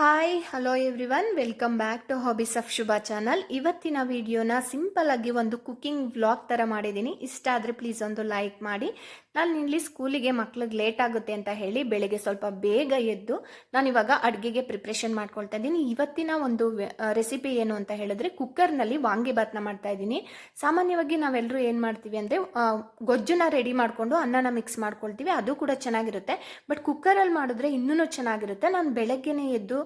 Hi hello everyone welcome back to hobbies of Shubha channel ಇವತ್ತಿನ ವಿಡಿಯೋನ simple ಆಗಿ ಒಂದು ಕುಕಿಂಗ್ ವ್ಲಾಗ್ ಥರ ಮಾಡಿದ್ದೀನಿ. ಇಷ್ಟ ಆದರೆ ಪ್ಲೀಸ್ ಒಂದು ಲೈಕ್ ಮಾಡಿ. ನಾನು ಇಲ್ಲಿ ಸ್ಕೂಲಿಗೆ ಮಕ್ಳಿಗೆ ಲೇಟ್ ಆಗುತ್ತೆ ಅಂತ ಹೇಳಿ ಬೆಳಿಗ್ಗೆ ಸ್ವಲ್ಪ ಬೇಗ ಎದ್ದು ನಾನು ಇವಾಗ ಅಡುಗೆಗೆ ಪ್ರಿಪ್ರೇಷನ್ ಮಾಡ್ಕೊಳ್ತಾ ಇದ್ದೀನಿ. ಇವತ್ತಿನ ಒಂದು ರೆಸಿಪಿ ಏನು ಅಂತ ಹೇಳಿದ್ರೆ ಕುಕ್ಕರ್ನಲ್ಲಿ ವಾಂಗಿಭಾತ್ನ ಮಾಡ್ತಾ ಇದ್ದೀನಿ. ಸಾಮಾನ್ಯವಾಗಿ ನಾವೆಲ್ಲರೂ ಏನು ಮಾಡ್ತೀವಿ ಅಂದರೆ ಗೊಜ್ಜುನ ರೆಡಿ ಮಾಡಿಕೊಂಡು ಅನ್ನನ ಮಿಕ್ಸ್ ಮಾಡ್ಕೊಳ್ತೀವಿ. ಅದು ಕೂಡ ಚೆನ್ನಾಗಿರುತ್ತೆ. ಬಟ್ ಕುಕ್ಕರಲ್ಲಿ ಮಾಡಿದ್ರೆ ಇನ್ನೂ ಚೆನ್ನಾಗಿರುತ್ತೆ. ನಾನು ಬೆಳಗ್ಗೆನೇ ಎದ್ದು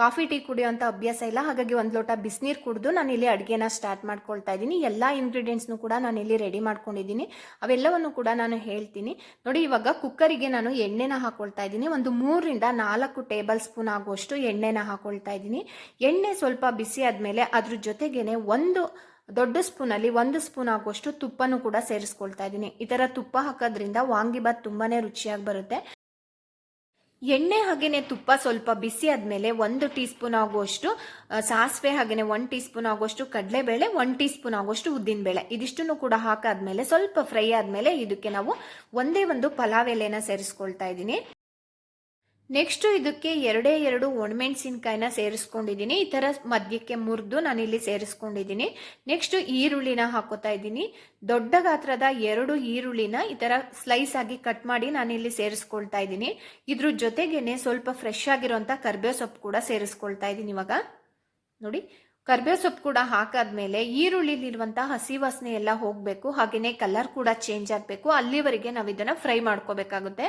ಕಾಫಿ, ಟೀ ಕುಡಿಯೋಂಥ ಅಭ್ಯಾಸ ಇಲ್ಲ. ಹಾಗಾಗಿ ಒಂದು ಲೋಟ ಬಿಸಿನೀರು ಕುಡಿದು ನಾನು ಇಲ್ಲಿ ಅಡುಗೆನ ಸ್ಟಾರ್ಟ್ ಮಾಡ್ಕೊಳ್ತಾ ಇದ್ದೀನಿ. ಎಲ್ಲ ಇಂಗ್ರೀಡಿಯೆಂಟ್ಸ್ನು ಕೂಡ ನಾನು ಇಲ್ಲಿ ರೆಡಿ ಮಾಡ್ಕೊಂಡಿದ್ದೀನಿ. ಅವೆಲ್ಲವನ್ನು ಕೂಡ ನಾನು ಹೇಳ್ತೀನಿ. ನೋಡಿ, ಇವಾಗ ಕುಕ್ಕರಿಗೆ ನಾನು ಎಣ್ಣೆನ ಹಾಕೊಳ್ತಾ ಇದ್ದೀನಿ. ಒಂದು ಮೂರರಿಂದ ನಾಲ್ಕು ಟೇಬಲ್ ಸ್ಪೂನ್ ಆಗುವಷ್ಟು ಎಣ್ಣೆನ ಹಾಕೊಳ್ತಾ ಇದ್ದೀನಿ. ಎಣ್ಣೆ ಸ್ವಲ್ಪ ಬಿಸಿ ಆದಮೇಲೆ ಅದ್ರ ಜೊತೆಗೇನೆ ಒಂದು ದೊಡ್ಡ ಸ್ಪೂನಲ್ಲಿ ಒಂದು ಸ್ಪೂನ್ ಆಗುವಷ್ಟು ತುಪ್ಪನೂ ಕೂಡ ಸೇರಿಸ್ಕೊಳ್ತಾ ಇದ್ದೀನಿ. ಈ ಥರ ತುಪ್ಪ ಹಾಕೋದ್ರಿಂದ ವಾಂಗಿಬಾತ್ ತುಂಬಾನೇ ರುಚಿಯಾಗಿ ಬರುತ್ತೆ. ಎಣ್ಣೆ ಹಾಗೆಯೇ ತುಪ್ಪ ಸ್ವಲ್ಪ ಬಿಸಿ ಆದಮೇಲೆ ಒಂದು ಟೀ ಸ್ಪೂನ್ ಆಗುವಷ್ಟು ಸಾಸಿವೆ ಹಾಗೆಯೇ ಒನ್ ಟೀ ಸ್ಪೂನ್ ಆಗುವಷ್ಟು ಕಡಲೆಬೇಳೆ ಒನ್ ಟೀ ಸ್ಪೂನ್ ಆಗುವಷ್ಟು ಉದ್ದಿನಬೇಳೆ ಇದಿಷ್ಟನ್ನು ಕೂಡ ಹಾಕಾದ್ಮೇಲೆ ಸ್ವಲ್ಪ ಫ್ರೈ ಆದಮೇಲೆ ಇದಕ್ಕೆ ನಾವು ಒಂದೇ ಒಂದು ಪಲಾವ್ ಎಲೆನ ಸೇರಿಸ್ಕೊಳ್ತಾ ಇದ್ದೀನಿ. ನೆಕ್ಸ್ಟ್ ಇದಕ್ಕೆ ಎರಡೇ ಎರಡು ಒಣಮೆಣಸಿನ್ಕಾಯಿನ ಸೇರಿಸ್ಕೊಂಡಿದ್ದೀನಿ. ಈ ಥರ ಮಧ್ಯಕ್ಕೆ ಮುರಿದು ನಾನಿಲ್ಲಿ ಸೇರಿಸ್ಕೊಂಡಿದ್ದೀನಿ. ನೆಕ್ಸ್ಟ್ ಈರುಳ್ಳಿನ ಹಾಕೋತಾ ಇದ್ದೀನಿ. ದೊಡ್ಡ ಗಾತ್ರದ ಎರಡು ಈರುಳ್ಳಿನ ಈ ಥರ ಸ್ಲೈಸ್ ಆಗಿ ಕಟ್ ಮಾಡಿ ನಾನಿಲ್ಲಿ ಸೇರಿಸ್ಕೊಳ್ತಾ ಇದ್ದೀನಿ. ಇದ್ರ ಜೊತೆಗೇನೆ ಸ್ವಲ್ಪ ಫ್ರೆಶ್ ಆಗಿರೋಂಥ ಕರ್ಬೇವು ಸೊಪ್ಪು ಕೂಡ ಸೇರಿಸ್ಕೊಳ್ತಾ ಇದ್ದೀನಿ ಇವಾಗ. ನೋಡಿ, ಕರ್ಬೇವು ಸೊಪ್ಪು ಕೂಡ ಹಾಕಾದ್ಮೇಲೆ ಈರುಳ್ಳಿಲಿರುವಂಥ ಹಸಿ ವಾಸನೆ ಎಲ್ಲ ಹೋಗಬೇಕು. ಹಾಗೆಯೇ ಕಲರ್ ಕೂಡ ಚೇಂಜ್ ಆಗಬೇಕು. ಅಲ್ಲಿವರೆಗೆ ನಾವು ಇದನ್ನ ಫ್ರೈ ಮಾಡ್ಕೋಬೇಕಾಗುತ್ತೆ.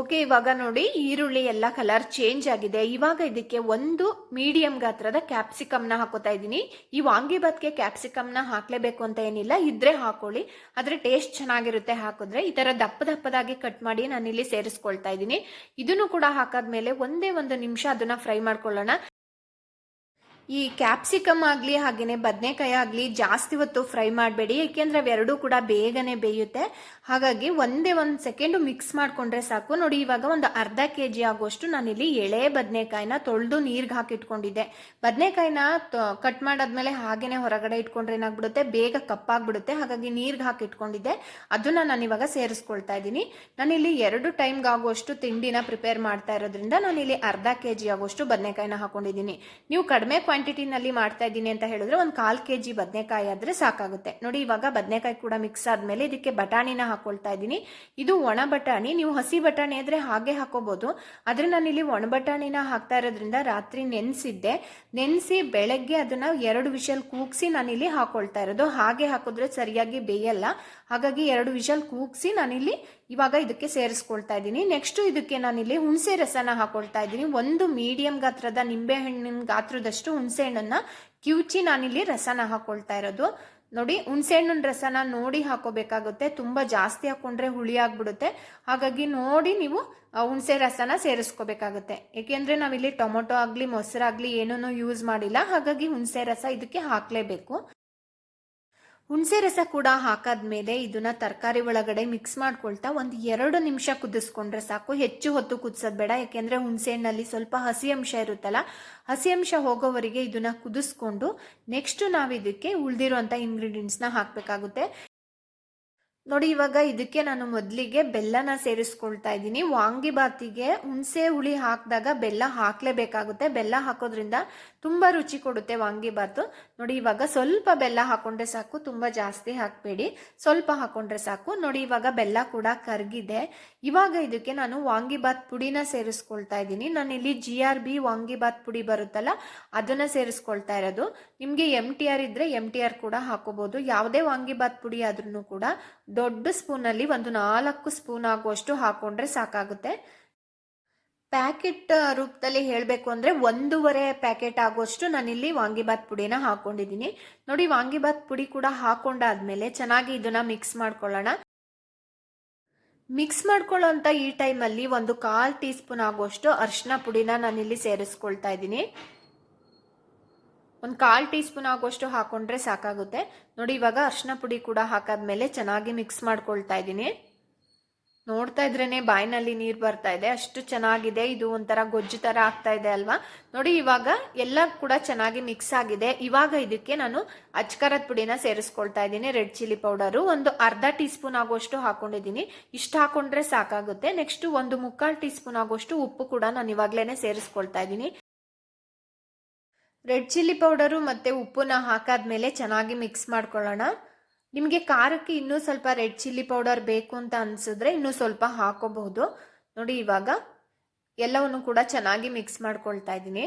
ಓಕೆ ಇವಾಗ ನೋಡಿ ಈರುಳ್ಳಿ ಎಲ್ಲ ಕಲರ್ ಚೇಂಜ್ ಆಗಿದೆ. ಇವಾಗ ಇದಕ್ಕೆ ಒಂದು ಮೀಡಿಯಂ ಗಾತ್ರದ ಕ್ಯಾಪ್ಸಿಕಮ್ನ ಹಾಕೋತಾ ಇದ್ದೀನಿ. ಈ ವಾಂಗಿಭಾತ್ಗೆ ಕ್ಯಾಪ್ಸಿಕಮ್ನ ಹಾಕ್ಲೇಬೇಕು ಅಂತ ಏನಿಲ್ಲ, ಇದ್ರೆ ಹಾಕೊಳ್ಳಿ. ಆದ್ರೆ ಟೇಸ್ಟ್ ಚೆನ್ನಾಗಿರುತ್ತೆ ಹಾಕಿದ್ರೆ. ಈ ತರ ದಪ್ಪ ದಪ್ಪದಾಗಿ ಕಟ್ ಮಾಡಿ ನಾನು ನಾನಿಲ್ಲಿ ಸೇರಿಸ್ಕೊಳ್ತಾ ಇದ್ದೀನಿ. ಇದನ್ನು ಕೂಡ ಹಾಕಾದ್ಮೇಲೆ ಒಂದೇ ಒಂದು ನಿಮಿಷ ಅದನ್ನ ಫ್ರೈ ಮಾಡ್ಕೊಳ್ಳೋಣ. ಈ ಕ್ಯಾಪ್ಸಿಕಮ್ ಆಗಲಿ ಹಾಗೆಯೇ ಬದನೆಕಾಯಿ ಆಗಲಿ ಜಾಸ್ತಿ ಹೊತ್ತು ಫ್ರೈ ಮಾಡಬೇಡಿ. ಏಕೆಂದರೆ ಅವೆರಡೂ ಕೂಡ ಬೇಗನೆ ಬೇಯುತ್ತೆ. ಹಾಗಾಗಿ ಒಂದೇ ಒಂದು ಸೆಕೆಂಡು ಮಿಕ್ಸ್ ಮಾಡಿಕೊಂಡ್ರೆ ಸಾಕು. ನೋಡಿ, ಇವಾಗ ಒಂದು ಅರ್ಧ ಕೆ ಜಿ ಆಗುವಷ್ಟು ನಾನಿಲ್ಲಿ ಎಳೆ ಬದನೆಕಾಯಿನ ತೊಳೆದು ನೀರಿಗೆ ಹಾಕಿಟ್ಕೊಂಡಿದ್ದೆ. ಬದನೆಕಾಯಿನ ಕಟ್ ಮಾಡಾದ್ಮೇಲೆ ಹಾಗೇನೆ ಹೊರಗಡೆ ಇಟ್ಕೊಂಡ್ರೆ ಏನಾಗ್ಬಿಡುತ್ತೆ? ಬೇಗ ಕಪ್ಪಾಗ್ಬಿಡುತ್ತೆ. ಹಾಗಾಗಿ ನೀರಿಗೆ ಹಾಕಿಟ್ಕೊಂಡಿದ್ದೆ. ಅದನ್ನ ನಾನು ಇವಾಗ ಸೇರಿಸ್ಕೊಳ್ತಾ ಇದ್ದೀನಿ. ನಾನಿಲ್ಲಿ ಎರಡು ಟೈಮ್ಗೆ ಆಗುವಷ್ಟು ತಿಂಡಿನ ಪ್ರಿಪೇರ್ ಮಾಡ್ತಾ ಇರೋದ್ರಿಂದ ನಾನಿಲ್ಲಿ ಅರ್ಧ ಕೆ ಜಿ ಆಗುವಷ್ಟು ಬದನೆಕಾಯಿನ ಹಾಕೊಂಡಿದ್ದೀನಿ. ನೀವು ಕಡಿಮೆ ಕ್ವಾಂಟಿಟಿನಲ್ಲಿ ಮಾಡ್ತಾ ಇದ್ದೀನಿ ಅಂತ ಹೇಳಿದ್ರೆ ಒಂದು ಕಾಲು ಕೆ ಜಿ ಬದನೆಕಾಯಿ ಆದ್ರೆ ಸಾಕಾಗುತ್ತೆ. ನೋಡಿ, ಇವಾಗ ಬದನೆಕಾಯಿ ಕೂಡ ಮಿಕ್ಸ್ ಆದ್ಮೇಲೆ ಇದಕ್ಕೆ ಬಟಾಣಿನ ಹಾಕೊಳ್ತಾ ಇದ್ದೀನಿ. ಇದು ಒಣ ಬಟಾಣಿ. ನೀವು ಹಸಿ ಬಟಾಣಿ ಆದ್ರೆ ಹಾಗೆ ಹಾಕೋಬಹುದು ಆದರೆ ನಾನು ಇಲ್ಲಿ ಒಣ ಬಟಾಣಿನ ಹಾಕ್ತಾ ಇರೋದ್ರಿಂದ ರಾತ್ರಿ ನೆನೆಸಿದ್ದೆ. ನೆನೆಸಿ ಬೆಳಗ್ಗೆ ಅದನ್ನ ಎರಡು ವಿಷಲ್ ಕೂಗ್ಸಿ ನಾನಿಲ್ಲಿ ಹಾಕೊಳ್ತಾ ಇರೋದು. ಹಾಗೆ ಹಾಕಿದ್ರೆ ಸರಿಯಾಗಿ ಬೇಯಲ್ಲ. ಹಾಗಾಗಿ ಎರಡು ವಿಷಲ್ ಕೂಗ್ಸಿ ನಾನಿಲ್ಲಿ ಇವಾಗ ಇದಕ್ಕೆ ಸೇರಿಸ್ಕೊಳ್ತಾ ಇದ್ದೀನಿ. ನೆಕ್ಸ್ಟ್ ಇದಕ್ಕೆ ನಾನಿಲ್ಲಿ ಹುಣಸೆ ರಸನ ಹಾಕೊಳ್ತಾ ಇದ್ದೀನಿ. ಒಂದು ಮೀಡಿಯಂ ಗಾತ್ರದ ನಿಂಬೆಹಣ್ಣಿನ ಗಾತ್ರದಷ್ಟು ಹುಣಸೆ ಹಣ್ಣನ್ನ ಕಿವುಚಿ ನಾನಿಲ್ಲಿ ರಸನ ಹಾಕೊಳ್ತಾ ಇರೋದು. ನೋಡಿ ಹುಣಸೆಹಣ್ಣಿನ ರಸನ ನೋಡಿ ಹಾಕೋಬೇಕಾಗುತ್ತೆ. ತುಂಬ ಜಾಸ್ತಿ ಹಾಕೊಂಡ್ರೆ ಹುಳಿ ಆಗ್ಬಿಡುತ್ತೆ. ಹಾಗಾಗಿ ನೋಡಿ ನೀವು ಹುಣಸೆ ರಸನ ಸೇರಿಸ್ಕೋಬೇಕಾಗುತ್ತೆ. ಏಕೆಂದರೆ ನಾವಿಲ್ಲಿ ಟೊಮೊಟೊ ಆಗಲಿ ಮೊಸರಾಗಲಿ ಏನೂ ಯೂಸ್ ಮಾಡಿಲ್ಲ. ಹಾಗಾಗಿ ಹುಣಸೆ ರಸ ಇದಕ್ಕೆ ಹಾಕಲೇಬೇಕು. ಹುಣಸೆ ರಸ ಕೂಡ ಹಾಕಾದ್ಮೇಲೆ ಇದನ್ನ ತರಕಾರಿ ಒಳಗಡೆ ಮಿಕ್ಸ್ ಮಾಡ್ಕೊಳ್ತಾ ಒಂದು ಎರಡು ನಿಮಿಷ ಕುದಿಸ್ಕೊಂಡ್ರೆ ಸಾಕು. ಹೆಚ್ಚು ಹೊತ್ತು ಕುದಿಸೋದು ಬೇಡ. ಯಾಕೆಂದ್ರೆ ಹುಣಸೆ ಹಣ್ಣಲ್ಲಿ ಸ್ವಲ್ಪ ಹಸಿ ಅಂಶ ಇರುತ್ತಲ್ಲ, ಹಸಿ ಅಂಶ ಹೋಗೋವರೆಗೆ ಇದನ್ನ ಕುದಿಸ್ಕೊಂಡು ನೆಕ್ಸ್ಟ್ ನಾವು ಇದಕ್ಕೆ ಉಳಿದಿರುವಂಥ ಇಂಗ್ರೀಡಿಯೆಂಟ್ಸ್ನ ಹಾಕಬೇಕಾಗುತ್ತೆ. ನೋಡಿ, ಇವಾಗ ಇದಕ್ಕೆ ನಾನು ಮೊದಲಿಗೆ ಬೆಲ್ಲನ ಸೇರಿಸ್ಕೊಳ್ತಾ ಇದ್ದೀನಿ. ವಾಂಗಿಬಾತಿಗೆ ಹುಣಸೆ ಹುಳಿ ಹಾಕಿದಾಗ ಬೆಲ್ಲ ಹಾಕ್ಲೇಬೇಕಾಗುತ್ತೆ. ಬೆಲ್ಲ ಹಾಕೋದ್ರಿಂದ ತುಂಬ ರುಚಿ ಕೊಡುತ್ತೆ ವಾಂಗಿಬಾತು ನೋಡಿ, ಇವಾಗ ಸ್ವಲ್ಪ ಬೆಲ್ಲ ಹಾಕೊಂಡ್ರೆ ಸಾಕು, ತುಂಬ ಜಾಸ್ತಿ ಹಾಕಬೇಡಿ. ಸ್ವಲ್ಪ ಹಾಕೊಂಡ್ರೆ ಸಾಕು. ನೋಡಿ, ಇವಾಗ ಬೆಲ್ಲ ಕೂಡ ಕರಗಿದೆ. ಇವಾಗ ಇದಕ್ಕೆ ನಾನು ವಾಂಗಿಬಾತ್ ಪುಡಿನ ಸೇರಿಸ್ಕೊಳ್ತಾ ಇದ್ದೀನಿ. ನಾನು ಇಲ್ಲಿ ಜಿ ಆರ್ ಬಿ ವಾಂಗಿಬಾತ್ ಪುಡಿ ಬರುತ್ತಲ್ಲ, ಅದನ್ನ ಸೇರಿಸ್ಕೊಳ್ತಾ ಇರೋದು. ನಿಮಗೆ ಎಂ ಟಿ ಆರ್ ಇದ್ರೆ ಎಂ ಟಿ ಆರ್ ಕೂಡ ಹಾಕೋಬಹುದು ಯಾವುದೇ ವಾಂಗಿಬಾತ್ ಪುಡಿ ಆದ್ರೂ ಕೂಡ ದೊಡ್ಡ ಸ್ಪೂನಲ್ಲಿ ಒಂದು ನಾಲ್ಕು ಸ್ಪೂನ್ ಆಗುವಷ್ಟು ಹಾಕೊಂಡ್ರೆ ಸಾಕಾಗುತ್ತೆ. ಪ್ಯಾಕೆಟ್ ರೂಪದಲ್ಲಿ ಹೇಳಬೇಕು ಅಂದರೆ ಒಂದೂವರೆ ಪ್ಯಾಕೆಟ್ ಆಗೋಷ್ಟು ನಾನಿಲ್ಲಿ ವಾಂಗಿಬಾತ್ ಪುಡಿನ ಹಾಕೊಂಡಿದ್ದೀನಿ. ನೋಡಿ ವಾಂಗಿಬಾತ್ ಪುಡಿ ಕೂಡ ಹಾಕೊಂಡಾದ್ಮೇಲೆ ಚೆನ್ನಾಗಿ ಇದನ್ನ ಮಿಕ್ಸ್ ಮಾಡ್ಕೊಳ್ಳೋಣ. ಮಿಕ್ಸ್ ಮಾಡ್ಕೊಳ್ಳೋಂಥ ಈ ಟೈಮಲ್ಲಿ ಒಂದು ಕಾಲ್ ಟೀ ಸ್ಪೂನ್ ಆಗುವಷ್ಟು ಅರಿಶಿನ ಪುಡಿನ ನಾನಿಲ್ಲಿ ಸೇರಿಸ್ಕೊಳ್ತಾ ಇದ್ದೀನಿ. ಒಂದು ಕಾಲ್ ಟೀ ಸ್ಪೂನ್ ಆಗುವಷ್ಟು ಹಾಕೊಂಡ್ರೆ ಸಾಕಾಗುತ್ತೆ. ನೋಡಿ, ಇವಾಗ ಅರಿಶಿನ ಪುಡಿ ಕೂಡ ಹಾಕಾದ್ಮೇಲೆ ಚೆನ್ನಾಗಿ ಮಿಕ್ಸ್ ಮಾಡ್ಕೊಳ್ತಾ ಇದ್ದೀನಿ. ನೋಡ್ತಾ ಇದ್ರೇನೆ ಬಾಯಿನಲ್ಲಿ ನೀರು ಬರ್ತಾ ಇದೆ. ಅಷ್ಟು ಚೆನ್ನಾಗಿದೆ. ಇದು ಒಂಥರ ಗೊಜ್ಜು ಥರ ಆಗ್ತಾ ಇದೆ ಅಲ್ವಾ? ನೋಡಿ, ಇವಾಗ ಎಲ್ಲ ಕೂಡ ಚೆನ್ನಾಗಿ ಮಿಕ್ಸ್ ಆಗಿದೆ. ಇವಾಗ ಇದಕ್ಕೆ ನಾನು ಅಚ್ಕರದ ಪುಡಿನ ಸೇರಿಸ್ಕೊಳ್ತಾ ಇದ್ದೀನಿ. ರೆಡ್ ಚಿಲ್ಲಿ ಪೌಡರು ಒಂದು ಅರ್ಧ ಟೀ ಸ್ಪೂನ್ ಆಗುವಷ್ಟು ಹಾಕೊಂಡಿದ್ದೀನಿ. ಇಷ್ಟು ಹಾಕೊಂಡ್ರೆ ಸಾಕಾಗುತ್ತೆ. ನೆಕ್ಸ್ಟ್ ಒಂದು ಮುಕ್ಕಾಲು ಟೀ ಸ್ಪೂನ್ ಆಗುವಷ್ಟು ಉಪ್ಪು ಕೂಡ ನಾನು ಇವಾಗಲೇ ಸೇರಿಸ್ಕೊಳ್ತಾ ಇದ್ದೀನಿ. ರೆಡ್ ಚಿಲ್ಲಿ ಪೌಡರು ಮತ್ತು ಉಪ್ಪನ್ನ ಹಾಕಾದ್ಮೇಲೆ ಚೆನ್ನಾಗಿ ಮಿಕ್ಸ್ ಮಾಡ್ಕೊಳ್ಳೋಣ. ನಿಮಗೆ ಖಾರಕ್ಕೆ ಇನ್ನೂ ಸ್ವಲ್ಪ ರೆಡ್ ಚಿಲ್ಲಿ ಪೌಡರ್ ಬೇಕು ಅಂತ ಅನಿಸಿದ್ರೆ ಇನ್ನೂ ಸ್ವಲ್ಪ ಹಾಕೋಬಹುದು. ನೋಡಿ ಇವಾಗ ಎಲ್ಲವನ್ನು ಕೂಡ ಚೆನ್ನಾಗಿ ಮಿಕ್ಸ್ ಮಾಡ್ಕೊಳ್ತಾ ಇದ್ದೀನಿ.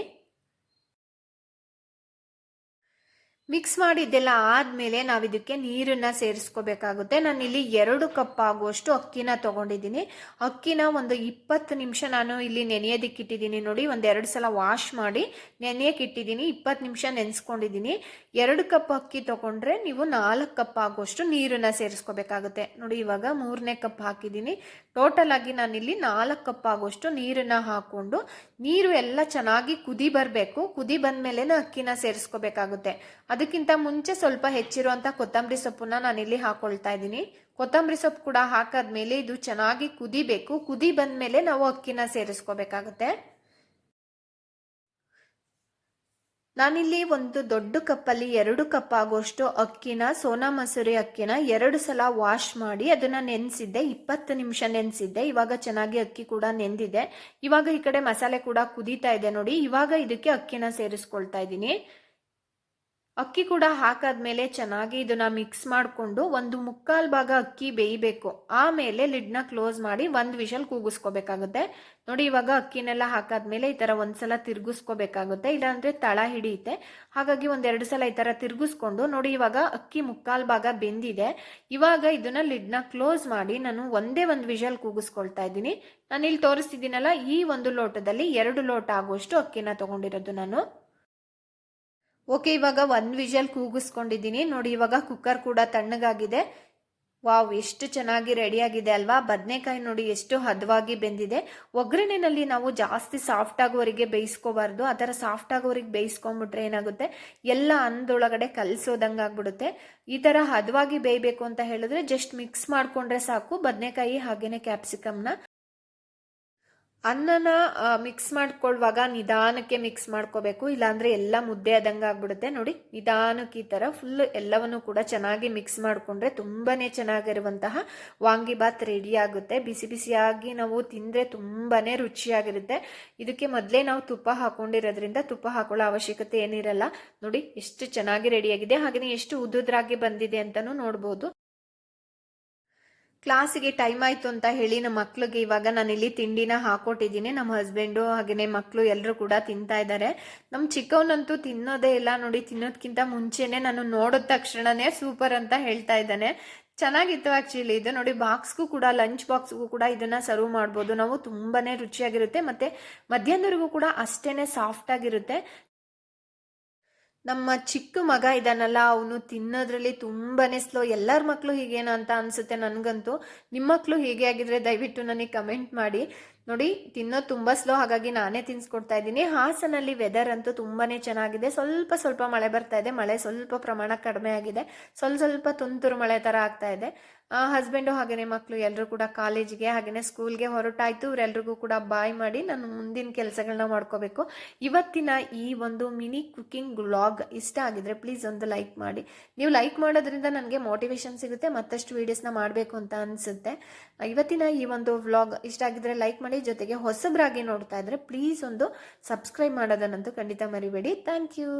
ಮಿಕ್ಸ್ ಮಾಡಿದ್ದೆಲ್ಲ ಆದಮೇಲೆ ನಾವು ಇದಕ್ಕೆ ನೀರನ್ನು ಸೇರಿಸ್ಕೋಬೇಕಾಗುತ್ತೆ. ನಾನು ಇಲ್ಲಿ ಎರಡು ಕಪ್ ಆಗುವಷ್ಟು ಅಕ್ಕಿನ ತಗೊಂಡಿದ್ದೀನಿ. ಅಕ್ಕಿನ ಒಂದು ಇಪ್ಪತ್ತು ನಿಮಿಷ ನಾನು ಇಲ್ಲಿ ನೆನೆಯೋದಕ್ಕೆ ಇಟ್ಟಿದ್ದೀನಿ ನೋಡಿ. ಒಂದು ಎರಡು ಸಲ ವಾಶ್ ಮಾಡಿ ನೆನೆಯಕ್ಕೆ ಇಟ್ಟಿದ್ದೀನಿ. ಇಪ್ಪತ್ತು ನಿಮಿಷ ನೆನೆಸ್ಕೊಂಡಿದ್ದೀನಿ. ಎರಡು ಕಪ್ ಅಕ್ಕಿ ತಗೊಂಡ್ರೆ ನೀವು ನಾಲ್ಕು ಕಪ್ ಆಗುವಷ್ಟು ನೀರನ್ನು ಸೇರಿಸ್ಕೋಬೇಕಾಗುತ್ತೆ. ನೋಡಿ, ಇವಾಗ ಮೂರನೇ ಕಪ್ ಹಾಕಿದ್ದೀನಿ. ಟೋಟಲ್ ಆಗಿ ನಾನಿಲ್ಲಿ ನಾಲ್ಕು ಕಪ್ ಆಗುವಷ್ಟು ನೀರನ್ನು ಹಾಕ್ಕೊಂಡು ನೀರು ಎಲ್ಲ ಚೆನ್ನಾಗಿ ಕುದಿ ಬರಬೇಕು. ಕುದಿ ಬಂದ ಮೇಲೆ ಅಕ್ಕಿನ ಸೇರಿಸ್ಕೋಬೇಕಾಗುತ್ತೆ. ಅದಕ್ಕಿಂತ ಮುಂಚೆ ಸ್ವಲ್ಪ ಹೆಚ್ಚಿರುವಂಥ ಕೊತ್ತಂಬರಿ ಸೊಪ್ಪನ್ನ ನಾನಿಲ್ಲಿ ಹಾಕೊಳ್ತಾ ಇದ್ದೀನಿ. ಕೊತ್ತಂಬರಿ ಸೊಪ್ಪು ಕೂಡ ಹಾಕಾದ್ಮೇಲೆ ಇದು ಚೆನ್ನಾಗಿ ಕುದಿಬೇಕು. ಕುದಿ ಬಂದಮೇಲೆ ನಾವು ಅಕ್ಕಿನ ಸೇರಿಸ್ಕೋಬೇಕಾಗುತ್ತೆ. ನಾನಿಲ್ಲಿ ಒಂದು ದೊಡ್ಡ ಕಪ್ಪಲ್ಲಿ ಎರಡು ಕಪ್ ಆಗುವಷ್ಟು ಅಕ್ಕಿನ, ಸೋನಾ ಮಸೂರಿ ಅಕ್ಕಿನ ಎರಡು ಸಲ ವಾಶ್ ಮಾಡಿ ಅದನ್ನ ನೆನೆಸಿದ್ದೆ. ಇಪ್ಪತ್ತು ನಿಮಿಷ ನೆನೆಸಿದ್ದೆ. ಇವಾಗ ಚೆನ್ನಾಗಿ ಅಕ್ಕಿ ಕೂಡ ನೆಂದಿದೆ. ಇವಾಗ ಈ ಕಡೆ ಮಸಾಲೆ ಕೂಡ ಕುದೀತಾ ಇದೆ ನೋಡಿ. ಇವಾಗ ಇದಕ್ಕೆ ಅಕ್ಕಿನ ಸೇರಿಸ್ಕೊಳ್ತಾ ಇದ್ದೀನಿ. ಅಕ್ಕಿ ಕೂಡ ಹಾಕಾದ್ಮೇಲೆ ಚೆನ್ನಾಗಿ ಇದನ್ನ ಮಿಕ್ಸ್ ಮಾಡಿಕೊಂಡು ಒಂದು ಮುಕ್ಕಾಲ್ ಭಾಗ ಅಕ್ಕಿ ಬೇಯಬೇಕು. ಆಮೇಲೆ ಲಿಡ್ನ ಕ್ಲೋಸ್ ಮಾಡಿ ಒಂದು ವಿಷಲ್ ಕೂಗಿಸ್ಕೋಬೇಕಾಗುತ್ತೆ. ನೋಡಿ ಇವಾಗ ಅಕ್ಕಿನೆಲ್ಲ ಹಾಕಾದ್ಮೇಲೆ ಈ ಥರ ಒಂದ್ಸಲ ತಿರ್ಗಿಸ್ಕೋಬೇಕಾಗುತ್ತೆ. ಇಲ್ಲಾಂದ್ರೆ ತಳ ಹಿಡಿಯುತ್ತೆ. ಹಾಗಾಗಿ ಒಂದೆರಡು ಸಲ ಈ ಥರ ತಿರ್ಗಿಸ್ಕೊಂಡು ನೋಡಿ ಇವಾಗ ಅಕ್ಕಿ ಮುಕ್ಕಾಲ್ ಭಾಗ ಬೆಂದಿದೆ. ಇವಾಗ ಇದನ್ನ ಲಿಡ್ನ ಕ್ಲೋಸ್ ಮಾಡಿ ನಾನು ಒಂದೇ ಒಂದು ವಿಷಲ್ ಕೂಗಿಸ್ಕೊಳ್ತಾ ಇದ್ದೀನಿ. ನಾನು ಇಲ್ಲಿ ತೋರಿಸ್ತಿದ್ದೀನಲ್ಲ ಈ ಒಂದು ಲೋಟದಲ್ಲಿ ಎರಡು ಲೋಟ ಆಗುವಷ್ಟು ಅಕ್ಕಿನ ತಗೊಂಡಿರೋದು ನಾನು. ಓಕೆ, ಇವಾಗ ಒಂದು ವಿಷಲ್ ಕೂಗಿಸ್ಕೊಂಡಿದ್ದೀನಿ. ನೋಡಿ, ಇವಾಗ ಕುಕ್ಕರ್ ಕೂಡ ತಣ್ಣಗಾಗಿದೆ. ವಾವ್, ಎಷ್ಟು ಚೆನ್ನಾಗಿ ರೆಡಿಯಾಗಿದೆ ಅಲ್ವಾ? ಬದನೆಕಾಯಿ ನೋಡಿ, ಎಷ್ಟು ಹದವಾಗಿ ಬೆಂದಿದೆ. ಒಗ್ಗರಣೆನಲ್ಲಿ ನಾವು ಜಾಸ್ತಿ ಸಾಫ್ಟ್ ಆಗೋರಿಗೆ ಬೇಯಿಸ್ಕೋಬಾರ್ದು. ಆ ಥರ ಸಾಫ್ಟ್ ಆಗೋರಿಗೆ ಬೇಯಿಸ್ಕೊಂಡ್ಬಿಟ್ರೆ ಏನಾಗುತ್ತೆ? ಎಲ್ಲ ಅಂದೊಳಗಡೆ ಕಲಸೋದಂಗೆ ಆಗ್ಬಿಡುತ್ತೆ. ಈ ಥರ ಹದವಾಗಿ ಬೇಯಬೇಕು ಅಂತ ಹೇಳಿದ್ರೆ ಜಸ್ಟ್ ಮಿಕ್ಸ್ ಮಾಡಿಕೊಂಡ್ರೆ ಸಾಕು. ಬದನೆಕಾಯಿ ಹಾಗೇನೆ ಕ್ಯಾಪ್ಸಿಕಮ್ನ ಅನ್ನನ ಮಿಕ್ಸ್ ಮಾಡ್ಕೊಳ್ಳುವಾಗ ನಿಧಾನಕ್ಕೆ ಮಿಕ್ಸ್ ಮಾಡ್ಕೋಬೇಕು. ಇಲ್ಲಾಂದ್ರೆ ಎಲ್ಲ ಮುದ್ದೆ ಆದಂಗೆ ಆಗ್ಬಿಡುತ್ತೆ. ನೋಡಿ, ನಿಧಾನಕ್ಕೆ ಈ ಥರ ಫುಲ್ ಎಲ್ಲವನ್ನು ಕೂಡ ಚೆನ್ನಾಗಿ ಮಿಕ್ಸ್ ಮಾಡಿಕೊಂಡ್ರೆ ತುಂಬಾ ಚೆನ್ನಾಗಿರುವಂತಹ ವಾಂಗಿಬಾತ್ ರೆಡಿ ಆಗುತ್ತೆ. ಬಿಸಿ ಬಿಸಿಯಾಗಿ ನಾವು ತಿಂದರೆ ತುಂಬಾ ರುಚಿಯಾಗಿರುತ್ತೆ. ಇದಕ್ಕೆ ಮೊದಲೇ ನಾವು ತುಪ್ಪ ಹಾಕೊಂಡಿರೋದ್ರಿಂದ ತುಪ್ಪ ಹಾಕೊಳ್ಳೋ ಅವಶ್ಯಕತೆ ಏನಿರಲ್ಲ. ನೋಡಿ, ಎಷ್ಟು ಚೆನ್ನಾಗಿ ರೆಡಿಯಾಗಿದೆ ಹಾಗೆಯೇ ಎಷ್ಟು ಉದುದ್ರಾಗಿ ಬಂದಿದೆ ಅಂತಲೂ ನೋಡ್ಬೋದು. ಕ್ಲಾಸಿಗೆ ಟೈಮ್ ಆಯಿತು ಅಂತ ಹೇಳಿ ನಮ್ಮ ಮಕ್ಳಿಗೆ ಇವಾಗ ನಾನು ಇಲ್ಲಿ ತಿಂಡಿನ ಹಾಕೊಟ್ಟಿದ್ದೀನಿ. ನಮ್ಮ ಹಸ್ಬೆಂಡು ಹಾಗೆಯೇ ಮಕ್ಕಳು ಎಲ್ಲರೂ ಕೂಡ ತಿಂತಾ ಇದ್ದಾರೆ. ನಮ್ಮ ಚಿಕ್ಕವನಂತೂ ತಿನ್ನೋದೇ ಇಲ್ಲ ನೋಡಿ ತಿನ್ನೋದಕ್ಕಿಂತ ಮುಂಚೆನೆ ನಾನು ನೋಡಿದ ತಕ್ಷಣನೇ ಸೂಪರ್ ಅಂತ ಹೇಳ್ತಾ ಇದ್ದಾನೆ. ಚೆನ್ನಾಗಿತ್ತು ಆ್ಯಕ್ಚುಲಿ ಇದು. ನೋಡಿ, ಬಾಕ್ಸ್ಗೂ ಕೂಡ, ಲಂಚ್ ಬಾಕ್ಸ್ಗೂ ಕೂಡ ಇದನ್ನು ಸರ್ವ್ ಮಾಡ್ಬೋದು. ನಾವು ತುಂಬಾ ರುಚಿಯಾಗಿರುತ್ತೆ ಮತ್ತು ಮಧ್ಯಾಹ್ನವರೆಗೂ ಕೂಡ ಅಷ್ಟೇ ಸಾಫ್ಟ್ ಆಗಿರುತ್ತೆ. ನಮ್ಮ ಚಿಕ್ಕ ಮಗ ಇದ್ದಾನಲ್ಲ ಅವನು ತಿನ್ನೋದ್ರಲ್ಲಿ ತುಂಬಾನೇ ಸ್ಲೋ ಎಲ್ಲರ ಮಕ್ಕಳು ಹೀಗೇನೋ ಅಂತ ಅನ್ಸುತ್ತೆ ನನಗಂತೂ. ನಿಮ್ಮ ಮಕ್ಕಳು ಹೀಗೆ ಆಗಿದ್ರೆ ದಯವಿಟ್ಟು ನನಗೆ ಕಮೆಂಟ್ ಮಾಡಿ. ನೋಡಿ ತಿನ್ನೋದು ತುಂಬ ಸ್ಲೋ ಹಾಗಾಗಿ ನಾನೇ ತಿನ್ಸ್ಕೊಡ್ತಾ ಇದ್ದೀನಿ. ಹಾಸನಲ್ಲಿ ವೆದರ್ ಅಂತೂ ತುಂಬಾ ಚೆನ್ನಾಗಿದೆ. ಸ್ವಲ್ಪ ಸ್ವಲ್ಪ ಮಳೆ ಬರ್ತಾ ಇದೆ. ಮಳೆ ಸ್ವಲ್ಪ ಪ್ರಮಾಣ ಕಡಿಮೆ ಆಗಿದೆ. ಸ್ವಲ್ಪ ಸ್ವಲ್ಪ ತುಂತುರು ಮಳೆ ಥರ ಆಗ್ತಾ ಇದೆ. ಹಸ್ಬೆಂಡು ಹಾಗೆಯೇ ಮಕ್ಕಳು ಎಲ್ಲರೂ ಕೂಡ ಕಾಲೇಜಿಗೆ ಹಾಗೆಯೇ ಸ್ಕೂಲ್ಗೆ ಹೊರಟಾಯಿತು. ಇವರೆಲ್ರಿಗೂ ಕೂಡ ಬಾಯ್ ಮಾಡಿ ನಾನು ಮುಂದಿನ ಕೆಲಸಗಳನ್ನ ಮಾಡ್ಕೋಬೇಕು. ಇವತ್ತಿನ ಈ ಒಂದು ಮಿನಿ ಕುಕಿಂಗ್ ವ್ಲಾಗ್ ಇಷ್ಟ ಆಗಿದ್ರೆ ಪ್ಲೀಸ್ ಒಂದು ಲೈಕ್ ಮಾಡಿ. ನೀವು ಲೈಕ್ ಮಾಡೋದ್ರಿಂದ ನನಗೆ ಮೋಟಿವೇಶನ್ ಸಿಗುತ್ತೆ. ಮತ್ತಷ್ಟು ವೀಡಿಯೋಸ್ನ ಮಾಡಬೇಕು ಅಂತ ಅನಿಸುತ್ತೆ. ಇವತ್ತಿನ ಈ ಒಂದು ವ್ಲಾಗ್ ಇಷ್ಟ ಆಗಿದ್ರೆ ಲೈಕ್ ಮಾಡಿ. ಜೊತೆಗೆ ಹೊಸಬ್ರಾಗಿ ನೋಡ್ತಾ ಇದ್ರೆ ಪ್ಲೀಸ್ ಒಂದು ಸಬ್ಸ್ಕ್ರೈಬ್ ಮಾಡೋದನ್ನಂತೂ ಖಂಡಿತ ಮರಿಬೇಡಿ. Thank you